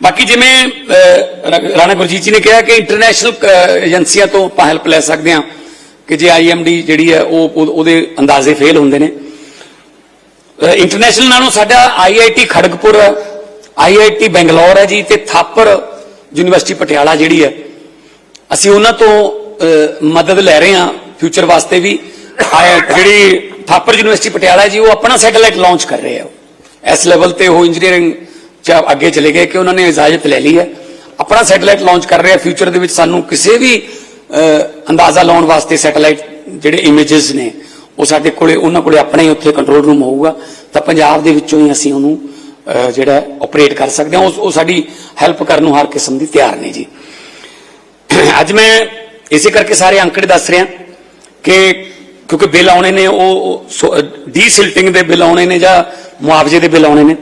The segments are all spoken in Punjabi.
ਬਾਕੀ ਜਿਵੇਂ ਰਾਣਾ ਗੁਰਜੀਤ ਜੀ ਨੇ ਕਿਹਾ ਕਿ ਇੰਟਰਨੈਸ਼ਨਲ ਏਜੰਸੀਆਂ ਤੋਂ ਆਪਾਂ ਹੈਲਪ ਲੈ ਸਕਦੇ ਹਾਂ ਕਿ ਜੇ ਆਈਐਮਡੀ ਜਿਹੜੀ ਹੈ ਉਹ ਉਹਦੇ ਅੰਦਾਜ਼ੇ ਫੇਲ ਹੁੰਦੇ ਨੇ। ਇੰਟਰਨੈਸ਼ਨਲ ਨਾਲੋਂ ਸਾਡਾ ਆਈਆਈਟੀ ਖੜਗਪੁਰ ਆਈਆਈਟੀ ਬੈਂਗਲੌਰ ਹੈ ਜੀ ਤੇ ਥਾਪਰ ਯੂਨੀਵਰਸਿਟੀ ਪਟਿਆਲਾ ਜਿਹੜੀ ਹੈ, ਅਸੀਂ ਉਹਨਾਂ ਤੋਂ ਮਦਦ ਲੈ ਰਹੇ ਹਾਂ ਫਿਊਚਰ ਵਾਸਤੇ ਵੀ। ਜਿਹੜੀ ਥਾਪਰ ਯੂਨੀਵਰਸਿਟੀ ਪਟਿਆਲਾ ਜੀ, ਉਹ ਆਪਣਾ ਸੈਟੇਲਾਈਟ ਲਾਂਚ ਕਰ ਰਹੇ ਆ ਇਸ ਲੈਵਲ ਤੇ ਉਹ ਇੰਜੀਨੀਅਰਿੰਗ ਚ ਅੱਗੇ ਚਲੇ ਗਏ ਕਿ ਉਹਨਾਂ ਨੇ ਇਜਾਜ਼ਤ ਲੈ ਲਈ ਹੈ। ਆਪਣਾ ਸੈਟੇਲਾਈਟ ਲਾਂਚ ਕਰ ਰਿਹਾ, ਫਿਊਚਰ ਦੇ ਵਿੱਚ ਸਾਨੂੰ ਕਿਸੇ ਵੀ ਅੰਦਾਜ਼ਾ ਲਾਉਣ ਵਾਸਤੇ ਸੈਟੇਲਾਈਟ ਜਿਹੜੇ ਇਮੇजेस ਨੇ, ਉਹ ਸਾਡੇ ਕੋਲੇ, ਉਹਨਾਂ ਕੋਲੇ ਆਪਣਾ ਹੀ ਉੱਥੇ ਕੰਟਰੋਲ ਰੂਮ ਹੋਊਗਾ। ਤਾਂ ਪੰਜਾਬ ਦੇ ਵਿੱਚੋਂ ਹੀ ਅਸੀਂ ਉਹਨੂੰ ਜਿਹੜਾ ਆਪਰੇਟ ਕਰ ਸਕਦੇ ਹਾਂ। ਉਹ ਉਹ ਸਾਡੀ ਹੈਲਪ ਕਰਨ ਨੂੰ ਹਰ ਕਿਸਮ ਦੀ ਤਿਆਰ ਨੇ ਜੀ। ਅੱਜ ਮੈਂ ਇਸੇ ਕਰਕੇ ਸਾਰੇ ਅੰਕੜੇ ਦੱਸ ਰਿਹਾ ਕਿ ਕਿਉਂਕਿ ਬਿੱਲ ਆਉਣੇ ਨੇ, ਉਹ ਡੀਸਿਲਟਿੰਗ ਦੇ ਬਿੱਲ ਆਉਣੇ ਨੇ ਜਾਂ ਮੁਆਵਜ਼ੇ ਦੇ ਬਿੱਲ ਆਉਣੇ ਨੇ।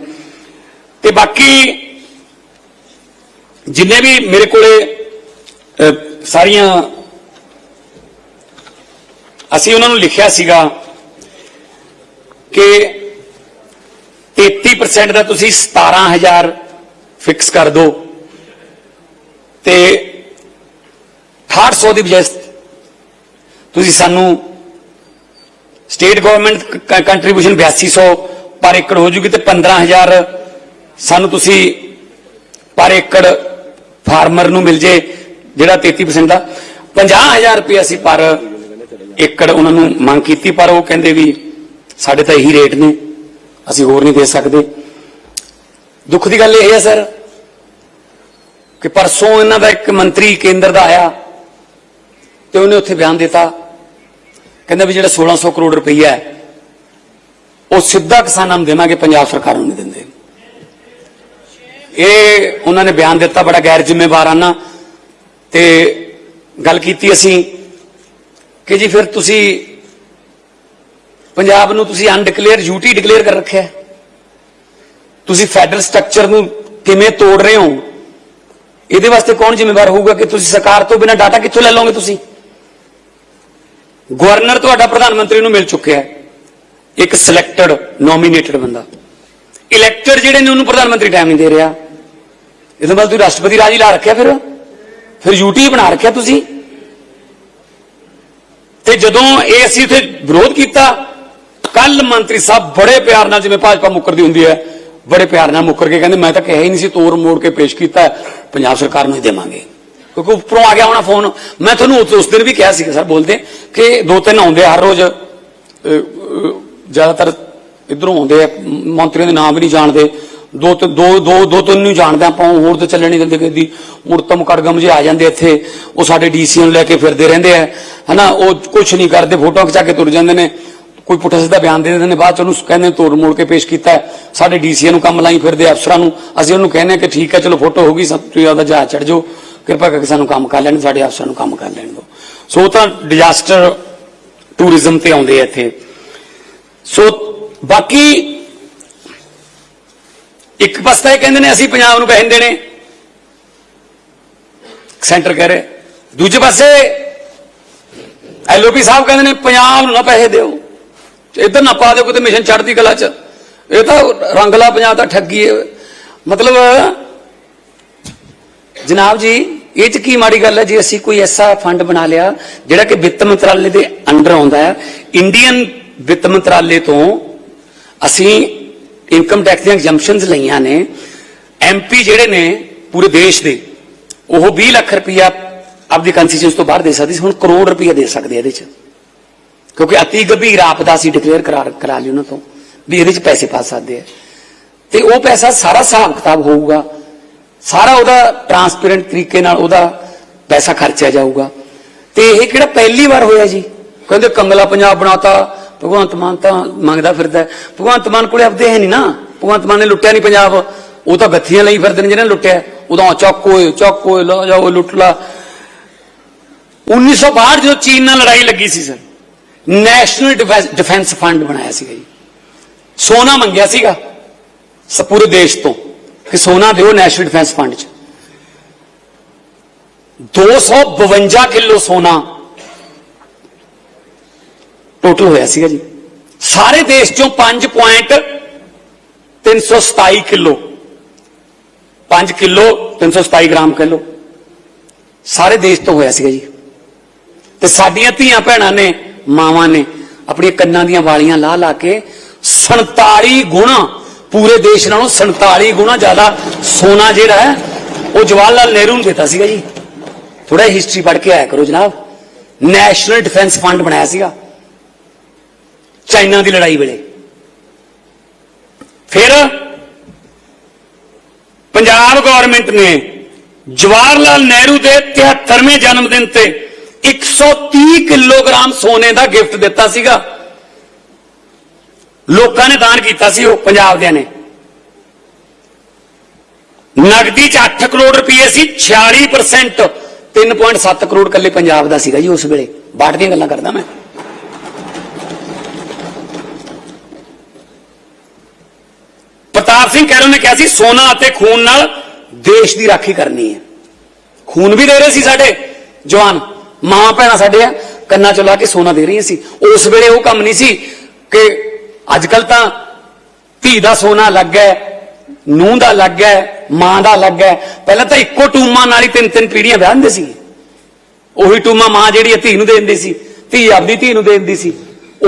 ਤੇ ਬਾਕੀ ਜਿੰਨੇ ਵੀ ਮੇਰੇ ਕੋਲੇ ਸਾਰੀਆਂ ਅਸੀਂ ਉਹਨਾਂ ਨੂੰ ਲਿਖਿਆ ਸੀਗਾ ਕਿ 33% ਦਾ ਤੁਸੀਂ 17000 ਫਿਕਸ ਕਰ ਦਿਓ ਤੇ 6800 ਦੀ ਬਜਾਏ ਤੁਸੀਂ ਸਾਨੂੰ ਸਟੇਟ ਗਵਰਨਮੈਂਟ ਕੰਟਰੀਬਿਊਸ਼ਨ 8200 ਪਰ ਏਕੜ ਹੋ ਜੂਗੀ ਤੇ 15000 ਸਾਨੂੰ ਤੁਸੀਂ ਪਰ ਏਕੜ ਫਾਰਮਰ ਨੂੰ ਮਿਲ ਜੇ, ਜਿਹੜਾ 33% ਦਾ 50000 ਰੁਪਏ ਅਸੀਂ ਪਰ ਏਕੜ ਉਹਨਾਂ ਨੂੰ ਮੰਗ ਕੀਤੀ, ਪਰ ਉਹ ਕਹਿੰਦੇ ਵੀ ਸਾਡੇ ਤਾਂ ਇਹੀ ਰੇਟ ਨੇ, ਅਸੀਂ ਹੋਰ ਨਹੀਂ ਦੇ ਸਕਦੇ। ਦੁੱਖ ਦੀ ਗੱਲ ਇਹ ਹੈ ਸਰ ਕਿ ਪਰਸੋਂ ਇਹਨਾਂ ਦਾ ਇੱਕ ਮੰਤਰੀ ਕੇਂਦਰ ਦਾ ਆਇਆ ਤੇ ਉਹਨੇ ਉੱਥੇ ਬਿਆਨ ਦਿੱਤਾ। ਕਹਿੰਦਾ ਵੀ ਜਿਹੜਾ 1600 ਕਰੋੜ ਰੁਪਈਆ ਹੈ, ਉਹ ਸਿੱਧਾ ਕਿਸਾਨਾਂ ਨੂੰ ਦੇਵਾਂਗੇ, ਪੰਜਾਬ ਸਰਕਾਰ ਨੂੰ ਨਹੀਂ ਦਿੰਦੇ। ਇਹ ਉਹਨਾਂ ਨੇ ਬਿਆਨ ਦਿੱਤਾ, ਬੜਾ ਗੈਰ ਜ਼ਿੰਮੇਵਾਰਾਨਾ ਤੇ ਗੱਲ ਕੀਤੀ ਅਸੀਂ ਕਿ ਜੀ ਫਿਰ ਤੁਸੀਂ ਪੰਜਾਬ ਨੂੰ ਤੁਸੀਂ ਅਨਡਿਕਲੇਅਰ ਯੂਟੀ ਡਿਕਲੇਅਰ ਕਰ ਰੱਖਿਆ ਤੁਸੀਂ ਫੈਡਰਲ ਸਟਰਕਚਰ ਨੂੰ ਕਿਵੇਂ ਤੋੜ ਰਹੇ ਹੋ? ਇਹਦੇ ਵਾਸਤੇ ਕੌਣ ਜ਼ਿੰਮੇਵਾਰ ਹੋਊਗਾ ਕਿ ਤੁਸੀਂ ਸਰਕਾਰ ਤੋਂ ਬਿਨਾਂ ਡਾਟਾ ਕਿੱਥੋਂ ਲੈ ਲਓਗੇ ਤੁਸੀਂ? ਗਵਰਨਰ ਤੁਹਾਡਾ ਪ੍ਰਧਾਨ ਮੰਤਰੀ ਨੂੰ ਮਿਲ ਚੁੱਕਿਆ ਹੈ। ਇੱਕ ਸਿਲੈਕਟਡ ਨੋਮੀਨੇਟਡ ਬੰਦਾ। ਇਲੈਕਟਡ ਜਿਹੜੇ ਨੇ ਉਹਨੂੰ ਪ੍ਰਧਾਨ ਮੰਤਰੀ ਟਾਈਮ ਨਹੀਂ ਦੇ ਰਿਹਾ। ਇਹਦੇ ਬਾਅਦ ਤੁਸੀਂ ਰਾਸ਼ਟਰਪਤੀ ਰਾਜ ਹੀ ਲਾ ਰੱਖਿਆ ਫਿਰ। ਫਿਰ ਯੂਟੀ ਬਣਾ ਰੱਖਿਆ ਤੁਸੀਂ। ਤੇ ਜਦੋਂ ਇਹ ਅਸੀਂ ਇੱਥੇ ਵਿਰੋਧ ਕੀਤਾ, ਕੱਲ ਮੰਤਰੀ ਸਾਹਿਬ ਬੜੇ ਪਿਆਰ ਨਾਲ ਜਿਵੇਂ ਭਾਜਪਾ ਮੁੱਕਰਦੀ ਹੁੰਦੀ ਹੈ, ਬੜੇ ਪਿਆਰ ਨਾਲ ਮੁੱਕਰ ਕੇ ਕਹਿੰਦੇ, ਮੈਂ ਤਾਂ ਕਿਹਾ ਹੀ ਨਹੀਂ ਸੀ, ਤੋੜ ਮੋੜ ਕੇ ਪੇਸ਼ ਕੀਤਾ ਪੰਜਾਬ ਸਰਕਾਰ ਨੂੰ ਹੀ ਦੇਵਾਂਗੇ। ਕਿਉਂਕਿ ਉੱਪਰੋਂ ਆ ਗਿਆ ਹੋਣਾ ਫੋਨ। ਮੈਂ ਤੁਹਾਨੂੰ ਉਸ- ਦਿਨ ਵੀ ਕਿਹਾ ਸੀ ਸਰ, ਬੋਲਦੇ ਕਿ ਦੋ ਤਿੰਨ ਆਉਂਦੇ ਹਰ ਰੋਜ਼। ਜ਼ਿਆਦਾਤਰ ਇਧਰੋਂ ਆਉਂਦੇ ਆ, ਮੰਤਰੀਆਂ ਦੇ ਨਾਮ ਵੀ ਨਹੀਂ ਜਾਣਦੇ। ਦੋ ਤਿੰਨ- ਦੋ ਦੋ ਦੋ ਤਿੰਨ ਨੂੰ ਜਾਣਦੇ ਆਪਾਂ ਹੋਰ ਤਾਂ ਚੱਲਣ ਨਹੀਂ ਦਿੰਦੇ ਕਦੀ ਮੁਰਤਮ ਕੜਗਮ ਜੇ ਆ ਜਾਂਦੇ ਇੱਥੇ, ਉਹ ਸਾਡੇ ਡੀਸੀ ਨੂੰ ਲੈ ਕੇ ਫਿਰਦੇ ਰਹਿੰਦੇ ਆ, ਹਨਾ? ਉਹ ਕੁਝ ਨਹੀਂ ਕਰਦੇ ਫੋਟੋ ਖਿਚਾ ਕੇ ਤੁਰ ਜਾਂਦੇ ਨੇ। ਕੋਈ ਪੁੱਠਾ ਸਿੱਧਾ ਬਿਆਨ ਦੇ ਦਿੰਦੇ ਨੇ, ਬਾਅਦ ਚ ਉਹਨੂੰ ਕਹਿੰਦੇ ਤੋੜ ਮੋੜ ਕੇ ਪੇਸ਼ ਕੀਤਾ ਹੈ। ਸਾਡੇ ਡੀਸੀ ਨੂੰ ਕੰਮ ਲਾਈ ਫਿਰਦੇ ਅਫਸਰਾਂ ਨੂੰ। ਅਸੀਂ ਉਹਨੂੰ ਕਹਿੰਦੇ ਹਾਂ ਕਿ ਠੀਕ ਹੈ, ਚਲੋ ਫੋਟੋ ਹੋ ਗਈ, ਸਭ ਤੁਸੀਂ ਆਪਦਾ ਜਹਾਜ਼ ਚੜ ਜਾਓ। ਕਿਰਪਾ ਕਰਕੇ ਸਾਨੂੰ ਕੰਮ ਕਰ ਲੈਣ ਸਾਡੇ ਅਫਸਰਾਂ ਨੂੰ ਕੰਮ ਕਰ ਲੈਣ ਦਿਓ। ਸੋ ਉਹ ਤਾਂ ਡਿਜ਼ਾਸਟਰ ਟੂਰਿਜ਼ਮ ਤੇ ਆਉਂਦੇ ਆ ਇੱਥੇ। ਸੋ ਬਾਕੀ ਇੱਕ ਪਾਸੇ ਇਹ ਕਹਿੰਦੇ ਨੇ ਅਸੀਂ ਪੰਜਾਬ ਨੂੰ ਪੈਸੇ ਦੇਣੇ। ਸੈਂਟਰ ਕਹਿ ਰਿਹਾ। ਦੂਜੇ ਪਾਸੇ ਐਲਓਪੀ ਸਾਹਿਬ ਕਹਿੰਦੇ ਨੇ ਪੰਜਾਬ ਨੂੰ ਨਾ ਪੈਸੇ ਦਿਓ। ਇਧਰ ਨਾ ਪਾ ਦਿਓ ਕਿਤੇ ਮਿਸ਼ਨ ਚੜ੍ਹਦੀ ਕਲਾ ਚ। ਇਹ ਤਾਂ ਰੰਗਲਾ ਪੰਜਾਬ ਦਾ ਠੱਗੀ ਹੈ। ਮਤਲਬ ਜਨਾਬ ਜੀ, ਇਹ ਚ ਕੀ ਮਾੜੀ ਗੱਲ ਹੈ ਜੇ, ਅਸੀਂ ਕੋਈ ਐਸਾ ਫੰਡ ਬਣਾ ਲਿਆ ਜਿਹੜਾ ਕਿ ਵਿੱਤ ਮੰਤਰਾਲੇ ਦੇ ਅੰਡਰ ਆਉਂਦਾ ਹੈ। ਇੰਡੀਅਨ ਵਿੱਤ ਮੰਤਰਾਲੇ ਤੋਂ ਅਸੀਂ ਇਨਕਮ ਟੈਕਸ ਦੀਆਂ ਐਗਜ਼ੈਂਪਸ਼ਨਸ ਲਈਆਂ ਨੇ ਐਮਪੀ ਜਿਹੜੇ ਨੇ ਪੂਰੇ ਦੇਸ਼ ਦੇ, ਉਹ 20 ਲੱਖ ਰੁਪਇਆ ਆਪਦੀ ਕੰਸਟੀਚੂਐਂਸ ਤੋਂ ਬਾਹਰ ਦੇ ਸਕਦੀ ਸੀ, ਹੁਣ ਕਰੋੜ ਰੁਪਇਆ ਦੇ ਸਕਦੇ ਇਹਦੇ ਚ। ਕਿਉਂਕਿ ਅਤੀ ਗੰਭੀਰ ਆਪਦਾ ਸੀ ਡਿਕਲੇਅਰ ਕਰਾ ਕਰਾ ਲਈ ਉਹਨਾਂ ਤੋਂ, ਵੀ ਇਹਦੇ ਚ ਪੈਸੇ ਪਾ ਸਕਦੇ ਆ। ਤੇ ਉਹ ਪੈਸਾ ਸਾਰਾ ਹਿਸਾਬ ਕਿਤਾਬ ਹੋਊਗਾ, ਸਾਰਾ ਉਹਦਾ ਟਰਾਂਸਪੇਰੈਂਟ ਤਰੀਕੇ ਨਾਲ ਉਹਦਾ ਪੈਸਾ ਖਰਚਿਆ ਜਾਊਗਾ। ਤੇ ਇਹ ਕਿਹੜਾ ਪਹਿਲੀ ਵਾਰ ਹੋਇਆ ਜੀ? ਕਹਿੰਦੇ ਕੰਗਲਾ ਪੰਜਾਬ ਬਣਾਤਾ ਭਗਵੰਤ ਮਾਨ ਤਾਂ ਮੰਗਦਾ ਫਿਰਦਾ ਹੈ। ਭਗਵੰਤ ਮਾਨ ਕੋਲੇ ਆਪਦੇ ਹੈ ਨਹੀਂ ਨਾ। ਭਗਵੰਤ ਮਾਨ ਨੇ ਲੁੱਟਿਆ ਨਹੀਂ ਪੰਜਾਬ। ਉਹ ਤਾਂ ਗੱਥੀਆਂ ਲਈ ਫਿਰਦੇ ਨੇ ਜਿਹਨਾਂ ਨੇ ਲੁੱਟਿਆ। ਉਦੋਂ ਚੱਕ ਓਏ ਚੱਕ ਓਏ, ਲਾ ਜਾਓ ਲੁੱਟ ਲਾ। 1962 ਜਦੋਂ ਚੀਨ ਨਾਲ ਲੜਾਈ ਲੱਗੀ ਸੀ ਸਰ, ਨੈਸ਼ਨਲ ਡਿਫੈਂਸ ਫੰਡ ਬਣਾਇਆ ਸੀਗਾ ਜੀ। ਸੋਨਾ ਮੰਗਿਆ ਸੀਗਾ ਸ, ਪੂਰੇ ਦੇਸ਼ ਤੋਂ ਕਿ ਸੋਨਾ ਦਿਓ ਨੈਸ਼ਨਲ ਡਿਫੈਂਸ ਫੰਡ 'ਚ। 252 ਕਿਲੋ ਸੋਨਾ ਟੋਟਲ ਹੋਇਆ ਸੀਗਾ ਜੀ। ਸਾਰੇ ਦੇਸ਼ ਚੋਂ 5.327 ਕਿਲੋ 5 ਕਿਲੋ 327 ਗ੍ਰਾਮ ਕਿਲੋ ਸਾਰੇ ਦੇਸ਼ ਤੋਂ ਹੋਇਆ ਸੀਗਾ ਜੀ। ਤੇ ਸਾਡੀਆਂ ਧੀਆਂ ਭੈਣਾਂ ਨੇ, ਮਾਵਾਂ ਨੇ ਆਪਣੀਆਂ ਕੰਨਾਂ ਦੀਆਂ ਵਾਲੀਆਂ ਲਾ ਲਾ ਕੇ 47 ਗੁਣਾ, ਪੂਰੇ ਦੇਸ਼ ਨਾਲੋਂ 47 ਗੁਣਾ ਜ਼ਿਆਦਾ ਸੋਨਾ ਜਿਹੜਾ ਹੈ, ਉਹ ਜਵਾਹਰ ਲਾਲ ਨਹਿਰੂ ਨੂੰ ਦਿੱਤਾ ਸੀਗਾ ਜੀ। ਥੋੜਾ ਹਿਸਟਰੀ ਪੜ੍ਹ ਕੇ ਆਇਆ ਕਰੋ ਜਨਾਬ। ਨੈਸ਼ਨਲ ਡਿਫੈਂਸ ਫੰਡ ਬਣਾਇਆ ਸੀਗਾ। ਚਾਈਨਾ ਦੀ ਲੜਾਈ ਵੇਲੇ। ਫਿਰ ਪੰਜਾਬ ਗਵਰਨਮੈਂਟ ਨੇ ਜਵਾਹਰ ਲਾਲ ਨਹਿਰੂ ਦੇ 73ਵੇਂ ਜਨਮ ਦਿਨ ਤੇ 130 ਕਿਲੋਗ੍ਰਾਮ ਸੋਨੇ ਦਾ ਗਿਫਟ ਦਿੱਤਾ ਸੀਗਾ। ਲੋਕਾਂ ਨੇ ਦਾਨ ਕੀਤਾ ਸੀ ਉਹ ਪੰਜਾਬ ਦਿਆਂ ਨੇ। ਨਗਦੀ ਚ 8 ਕਰੋੜ ਰੁਪਏ ਸੀ 46% 3.7 ਕਰੋੜ ਕੱਲੇ ਪੰਜਾਬ ਦਾ ਸੀਗਾ ਜੀ ਉਸ ਵੇਲੇ। ਬਾਟ ਦੀਆਂ ਗੱਲਾਂ ਕਰਦਾ ਮੈਂ। ਪ੍ਰਤਾਪ ਸਿੰਘ ਕੈਰੋਂ ਨੇ ਕਿਹਾ ਸੀ, ਸੋਨਾ ਅਤੇ ਖੂਨ ਨਾਲ ਦੇਸ਼ ਦੀ ਰਾਖੀ ਕਰਨੀ ਹੈ। ਖੂਨ ਵੀ ਦੇ ਰਹੇ ਸੀ ਸਾਡੇ ਜਵਾਨ, ਮਾਂ ਭੈਣਾਂ ਸਾਡੇ ਆ, ਕੰਨਾਂ ਚੋਂ ਲਾ ਕੇ ਸੋਨਾ ਦੇ ਰਹੀਆਂ ਸੀ। ਉਸ ਵੇਲੇ ਉਹ ਕੰਮ ਨਹੀਂ ਸੀ ਕਿ ਅੱਜ ਕੱਲ ਤਾਂ ਧੀ ਦਾ ਸੋਨਾ ਲੱਗ ਹੈ ਨੂੰਹ ਦਾ ਲੱਗ ਹੈ ਮਾਂ ਦਾ ਲੱਗ ਹੈ ਪਹਿਲਾਂ ਤਾਂ ਇੱਕੋ ਟੂਮਾਂ ਨਾਲ ਹੀ ਤਿੰਨ ਤਿੰਨ ਪੀੜੀਆਂ ਵਿਆਹ ਹੁੰਦੇ ਸੀ। ਉਹੀ ਟੂਮਾ ਮਾਂ ਜਿਹੜੀ ਹੈ ਧੀ ਨੂੰ ਦੇ ਦਿੰਦੀ ਸੀ, ਧੀ ਆਪਦੀ ਧੀ ਨੂੰ ਦੇ ਦਿੰਦੀ ਸੀ।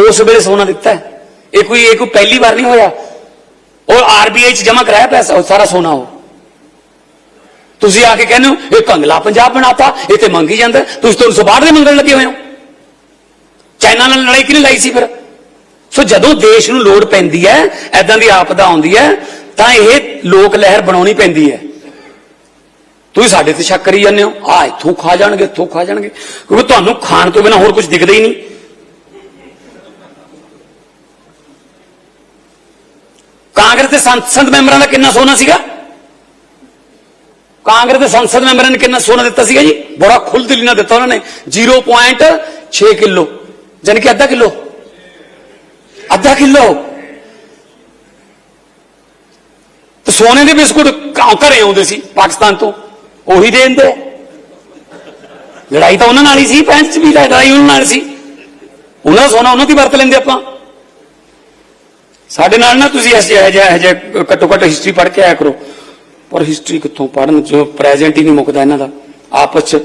ਉਸ ਵੇਲੇ ਸੋਨਾ ਦਿੱਤਾ। ਇਹ ਕੋਈ ਇਹ ਕੋਈ ਪਹਿਲੀ ਵਾਰ ਨਹੀਂ ਹੋਇਆ। ਉਹ ਆਰਬੀਆਈ ਚ ਜਮ੍ਹਾਂ ਕਰਾਇਆ ਪੈਸਾ ਉਹ ਸਾਰਾ ਸੋਨਾ ਉਹ। ਤੁਸੀਂ ਆ ਕੇ ਕਹਿੰਦੇ ਹੋ, ਇਹ ਕੰਗਲਾ ਪੰਜਾਬ ਬਣਾਤਾ, ਇਹ ਤੇ ਮੰਗੀ ਜਾਂਦਾ। ਤੁਸੀਂ ਤਾਂ 162 ਦੇ ਮੰਗਣ ਲੱਗੇ ਹੋਏ ਹੋ। ਚਾਈਨਾ ਨਾਲ ਲੜਾਈ ਕਿਹਨੇ ਲਾਈ ਸੀ ਫਿਰ? ਸੋ ਜਦੋਂ ਦੇਸ਼ ਨੂੰ ਲੋੜ ਪੈਂਦੀ ਹੈ ਐਦਾਂ ਦੀ ਆਪਦਾ ਆਉਂਦੀ ਹੈ, ਤਾਂ ਇਹ ਲੋਕ ਲਹਿਰ ਬਣਾਉਣੀ ਪੈਂਦੀ ਹੈ। ਤੁਸੀਂ ਸਾਡੇ ਤੇ ਸ਼ੱਕ ਕਰੀ ਜਾਂਦੇ ਹੋ ਆ ਇੱਥੋਂ ਖਾ ਜਾਣਗੇ, ਇੱਥੋਂ ਖਾ ਜਾਣਗੇ। ਕਿਉਂਕਿ ਤੁਹਾਨੂੰ ਖਾਣ ਤੋਂ ਬਿਨਾ ਹੋਰ ਕੁਝ ਦਿਖਦਾ ਹੀ ਨਹੀਂ। ਕਾਂਗਰਸ ਦੇ ਸੰਸਦ ਮੈਂਬਰਾਂ ਦਾ ਕਿੰਨਾ ਸੋਨਾ ਸੀਗਾ? ਕਾਂਗਰਸ ਦੇ ਸੰਸਦ ਮੈਂਬਰਾਂ ਨੇ ਕਿੰਨਾ ਸੋਨਾ ਦਿੱਤਾ ਸੀਗਾ ਜੀ? ਬੜਾ ਖੁੱਲ ਖੁੱਲ੍ਹ ਨਾਲ ਦਿੱਤਾ ਉਹਨਾਂ ਨੇ। 0.6 ਕਿਲੋ। ਜਾਨੀ ਕਿ ਅੱਧਾ ਕਿਲੋ? ਅੱਧਾ ਕਿਲੋ। ਤੇ ਸੋਨੇ ਦੇ ਬਿਸਕੁਟ ਘਰੇ ਆਉਂਦੇ ਸੀ ਪਾਕਿਸਤਾਨ ਤੋਂ। ਉਹੀ ਦੇ। ਦਿੰਦੇ ਲੜਾਈ ਤਾਂ ਉਹਨਾਂ ਨਾਲ ਹੀ ਸੀ ਪੈਂਚ ਵੀ ਲੜਾਈ ਉਹਨਾਂ ਨਾਲ ਸੀ। ਉਹਨਾਂ ਦਾ ਸੋਨਾ ਉਹਨਾਂ ਦੀ ਵਰਤ ਲੈਂਦੇ ਆਪਾਂ। ਸਾਡੇ ਨਾਲ ਨਾ ਤੁਸੀਂ ਐਸੇ ਇਹ ਜਿਹਾ ਇਹ ਜਿਹਾ ਘੱਟੋ ਘੱਟ ਹਿਸਟਰੀ ਪੜ੍ਹ ਕੇ ਆਇਆ ਕਰੋ। ਪਰ ਹਿਸਟਰੀ ਕਿੱਥੋਂ ਪੜ੍ਹਨ? ਜੋ ਪ੍ਰੈਜ਼ੈਂਟ ਹੀ ਨਹੀਂ ਮੁੱਕਦਾ ਇਹਨਾਂ ਦਾ। ਆਪਸ ਚ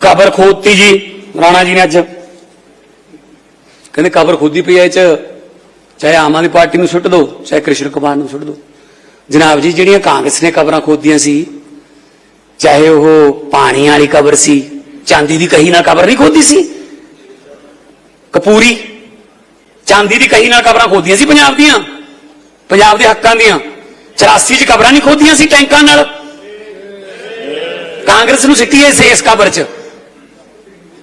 ਕਬਰ ਖੋਦਤੀ ਜੀ, ਰਾਣਾ ਜੀ ਨੇ ਅੱਜ। ਕਹਿੰਦੇ ਕਬਰ ਖੋਦੀ ਪਈ ਐ ਚ। ਚਾਹੇ ਆਮ ਆਦਮੀ ਪਾਰਟੀ ਨੂੰ ਸੁੱਟ ਦੋ, ਚਾਹੇ ਕ੍ਰਿਸ਼ਨ ਕੁਮਾਰ ਨੂੰ ਸੁੱਟ ਦੋ। ਜਨਾਬ ਜੀ, ਜਿਹੜੀਆਂ ਕਾਂਗਰਸ ਨੇ ਕਬਰਾਂ ਖੋਦੀਆਂ ਸੀ, ਚਾਹੇ ਉਹ ਪਾਣੀ ਵਾਲੀ ਕਬਰ ਸੀ, ਚਾਂਦੀ ਦੀ ਕਹੀ ਨਾਲ ਕਬਰ ਨਹੀਂ ਖੋਦੀ ਸੀ। ਕਪੂਰੀ, ਚਾਂਦੀ ਦੀ ਕਹੀ ਨਾਲ ਕਬਰਾਂ ਖੋਦੀਆਂ ਸੀ ਪੰਜਾਬ ਦੀਆਂ, ਪੰਜਾਬ ਦੇ ਹੱਕਾਂ ਦੀਆਂ 84 ਚ ਕਬਰਾਂ ਨਹੀਂ ਖੋਦੀਆਂ ਸੀ ਟੈਂਕਾਂ ਨਾਲ। ਕਾਂਗਰਸ ਨੂੰ ਸਿੱਟੀ ਐ ਇਸ ਕਬਰ ਚ।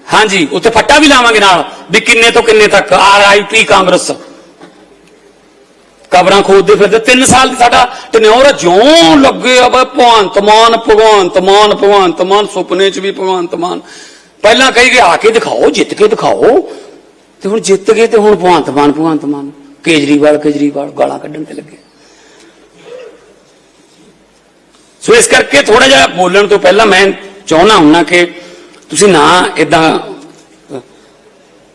ਹਾਂਜੀ, ਉੱਥੇ ਫੱਟਾ ਵੀ ਲਾਵਾਂਗੇ ਨਾਲ, ਵੀ ਕਿੰਨੇ ਤੋਂ ਕਿੰਨੇ ਤੱਕ ਆਰ ਆਈ ਪੀ ਕਾਂਗਰਸ। ਕਬਰਾਂ ਖੋਦਦੇ ਫਿਰਦੇ 3 ਸਾਲ ਦੀ ਸਾਡਾ ਟਨਿਓਰ ਜਿਉਂ ਲੱਗੇ ਆ ਬਈ ਭਗਵੰਤ ਮਾਨ ਭਗਵੰਤ ਮਾਨ ਭਗਵੰਤ ਮਾਨ, ਸੁਪਨੇ 'ਚ ਵੀ ਭਗਵੰਤ ਮਾਨ। ਪਹਿਲਾਂ ਕਹੀ ਗਏ, ਆ ਕੇ ਦਿਖਾਓ, ਜਿੱਤ ਕੇ ਦਿਖਾਓ। ਤੇ ਹੁਣ ਜਿੱਤ ਗਏ ਤੇ ਹੁਣ ਭਗਵੰਤ ਮਾਨ ਭਗਵੰਤ ਮਾਨ। ਕੇਜਰੀਵਾਲ ਕੇਜਰੀਵਾਲ, ਗਾਲਾਂ ਕੱਢਣ ਤੇ ਲੱਗੇ। ਸੋ ਇਸ ਕਰਕੇ ਥੋੜਾ ਜਿਹਾ ਬੋਲਣ ਤੋਂ ਪਹਿਲਾਂ ਮੈਂ ਚਾਹੁੰਦਾ ਹੁੰਨਾ ਕਿ ਤੁਸੀਂ ਨਾ ਇਦਾਂ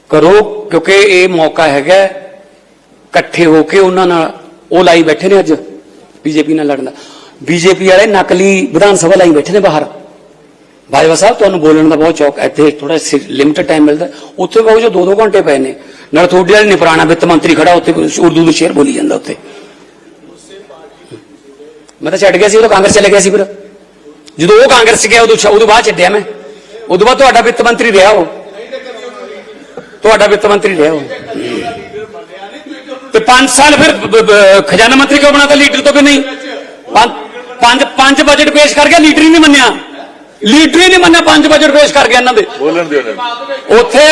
ਕਰੋ, ਕਿਉਂਕਿ ਇਹ ਮੌਕਾ ਹੈਗਾ ਇਕੱਠੇ ਹੋ ਕੇ ਉਹਨਾਂ ਨਾਲ ਉਹ ਲਾਈ ਬੈਠੇ ਨੇ ਅੱਜ, ਬੀਜੇਪੀ ਨਾਲ ਲੜਨ ਦਾ। ਬੀਜੇਪੀ ਵਾਲੇ ਨਕਲੀ ਵਿਧਾਨ ਸਭਾ ਲਾਈ ਬੈਠੇ ਨੇ ਬਾਹਰ। ਬਾਜਵਾ ਸਾਹਿਬ, ਤੁਹਾਨੂੰ ਬੋਲਣ ਦਾ ਬਹੁਤ ਚੌਕ ਇੱਥੇ ਥੋੜਾ ਲਿਮਟਿਡ ਟਾਈਮ ਮਿਲਦਾ। ਉੱਥੇ ਬਹੁਤ ਜੋ 2-2 ਘੰਟੇ ਪਏ ਨੇ। ਨਾਲ ਤੁਹਾਡੇ ਵਾਲੇ ਨੇ ਪੁਰਾਣਾ ਵਿੱਤ ਮੰਤਰੀ ਖੜਾ, ਉੱਥੇ ਉਰਦੂ ਦੇ ਸ਼ੇਰ ਬੋਲੀ ਜਾਂਦਾ ਉੱਥੇ। ਮੈਂ ਤਾਂ ਛੱਡ ਗਿਆ ਸੀ, ਉਦੋਂ ਕਾਂਗਰਸ ਚਲੇ ਗਿਆ ਸੀ ਫਿਰ। ਜਦੋਂ ਉਹ ਕਾਂਗਰਸ 'ਚ ਗਿਆ, ਉਦੋਂ ਉਦੋਂ ਬਾਅਦ ਛੱਡਿਆ ਮੈਂ। ਉਦੋਂ ਬਾਅਦ ਤੁਹਾਡਾ ਵਿੱਤ ਮੰਤਰੀ ਰਿਹਾ ਉਹ। ਤੁਹਾਡਾ ਵਿੱਤ ਮੰਤਰੀ ਰਿਹਾ ਉਹ। ਤੇ 5 ਸਾਲ ਫਿਰ ਖਜ਼ਾਨਾ ਮੰਤਰੀ ਕਿਉਂ ਬਣਾਤਾ? ਲੀਡਰ ਤੋਂ ਕਿ ਨਹੀਂ? ਪੰਜ ਪੰਜ ਪੰਜ ਬਜਟ ਪੇਸ਼ ਕਰ ਗਿਆ, ਲੀਡਰ ਹੀ ਨਹੀਂ ਮੰਨਿਆ। ਲੀਡਰ ਹੀ ਨਹੀਂ ਮੰਨਿਆ ਪੰਜ ਬਜਟ ਪੇਸ਼ ਕਰ ਗਿਆ ਇਹਨਾਂ ਦੇ। ਬੋਲਣ ਦਿਓ ਨਾ। ਉੱਥੇ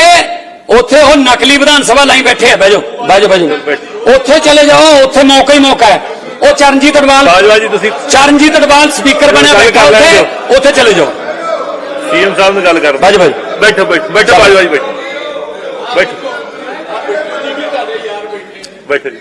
ਉੱਥੇ ਉਹ ਨਕਲੀ ਵਿਧਾਨ ਸਭਾ ਲਾਈ ਬੈਠੇ ਆ ਜਾਓ ਬਹਿ ਜਾਓ ਉੱਥੇ ਚਲੇ ਜਾਓ ਉੱਥੇ ਮੌਕਾ ਹੀ ਮੌਕਾ ਹੈ। ਉਹ ਚਰਨਜੀਤ ਅਡਵਾਲ ਬਾਜਵਾ ਜੀ ਤੁਸੀਂ ਚਰਨਜੀਤ ਅਡਵਾਲ ਸਪੀਕਰ ਬਣਿਆ ਬੈਠਾ ਉੱਥੇ ਉੱਥੇ ਚਲੇ ਜਾਓ। ਸੀਐਮ ਸਾਹਿਬ ਨਾਲ ਗੱਲ ਕਰ ਬਾਜੂ ਭਾਈ ਬੈਠੋ ਬੈਠੋ ਬੈਠੋ ਬਾਜਵਾ ਜੀ ਬੈਠੋ। ਬੈਠੋ। ਬੈਠੋ ਜੀ।